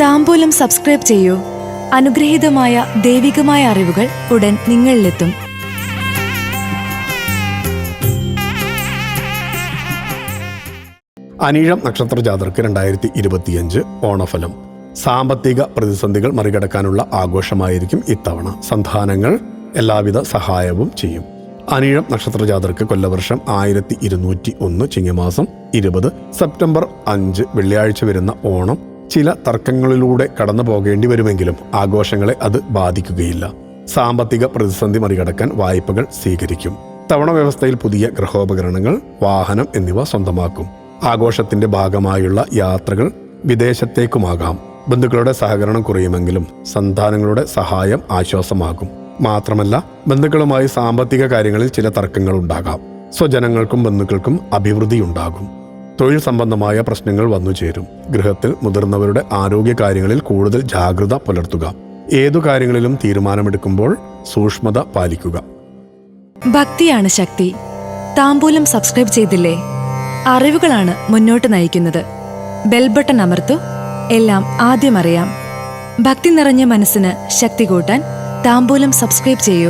താമ്പൂലം subscribe ചെയ്യൂ. അനുഗ്രഹീതമായ ദൈവികമായ അറിവുകൾ ഉടൻ നിങ്ങളിലെത്തും. അനീഴം നക്ഷത്ര ജാതർക്ക് രണ്ടായിരത്തി ഇരുപത്തിയഞ്ച് ഓണഫലം. സാമ്പത്തിക പ്രതിസന്ധികൾ മറികടക്കാനുള്ള ആഘോഷമായിരിക്കും ഇത്തവണ. സന്താനങ്ങൾ എല്ലാവിധ സഹായവും ചെയ്യും. അനീഴം നക്ഷത്ര ജാതർക്ക് കൊല്ലവർഷം ആയിരത്തി ഇരുന്നൂറ്റി ഒന്ന് ചിങ്ങമാസം ഇരുപത് സെപ്റ്റംബർ അഞ്ച് വെള്ളിയാഴ്ച വരുന്ന ഓണം ചില തർക്കങ്ങളിലൂടെ കടന്നു പോകേണ്ടി വരുമെങ്കിലും ആഘോഷങ്ങളെ അത് ബാധിക്കുകയില്ല. സാമ്പത്തിക പ്രതിസന്ധി മറികടക്കാൻ വായ്പകൾ സ്വീകരിക്കും. തവണ വ്യവസ്ഥയിൽ പുതിയ ഗൃഹോപകരണങ്ങൾ വാഹനം എന്നിവ സ്വന്തമാക്കും. ആഘോഷത്തിന്റെ ഭാഗമായുള്ള യാത്രകൾ വിദേശത്തേക്കുമാകാം. ബന്ധുക്കളുടെ സഹകരണം കുറയുമെങ്കിലും സന്താനങ്ങളുടെ സഹായം ആശ്വാസമാകും. മാത്രമല്ല ബന്ധുക്കളുമായി സാമ്പത്തിക കാര്യങ്ങളിൽ ചില തർക്കങ്ങൾ ഉണ്ടാകാം സ്വജനങ്ങൾക്കും ബന്ധുക്കൾക്കും അഭിവൃദ്ധിയുണ്ടാകും. തൊഴിൽ സംബന്ധമായ പ്രശ്നങ്ങൾ വന്നു ചേരും. ഗൃഹത്തിൽ മുതിർന്നവരുടെ ആരോഗ്യ കാര്യങ്ങളിൽ കൂടുതൽ ജാഗ്രത പുലർത്തുക. ഏതു കാര്യങ്ങളിലും തീരുമാനമെടുക്കുമ്പോൾ സൂക്ഷ്മത പാലിക്കുക. ഭക്തിയാണ് ശക്തി. താമ്പൂലം സബ്സ്ക്രൈബ് ചെയ്തില്ലേ? അറിവുകളാണ് മുന്നോട്ട് നയിക്കുന്നത്. ബെൽബട്ടൺ അമർത്തു. എല്ലാം ആദ്യം അറിയാം. ഭക്തി നിറഞ്ഞ മനസ്സിന് ശക്തി കൂട്ടാൻ താമ്പൂലം സബ്സ്ക്രൈബ് ചെയ്യൂ.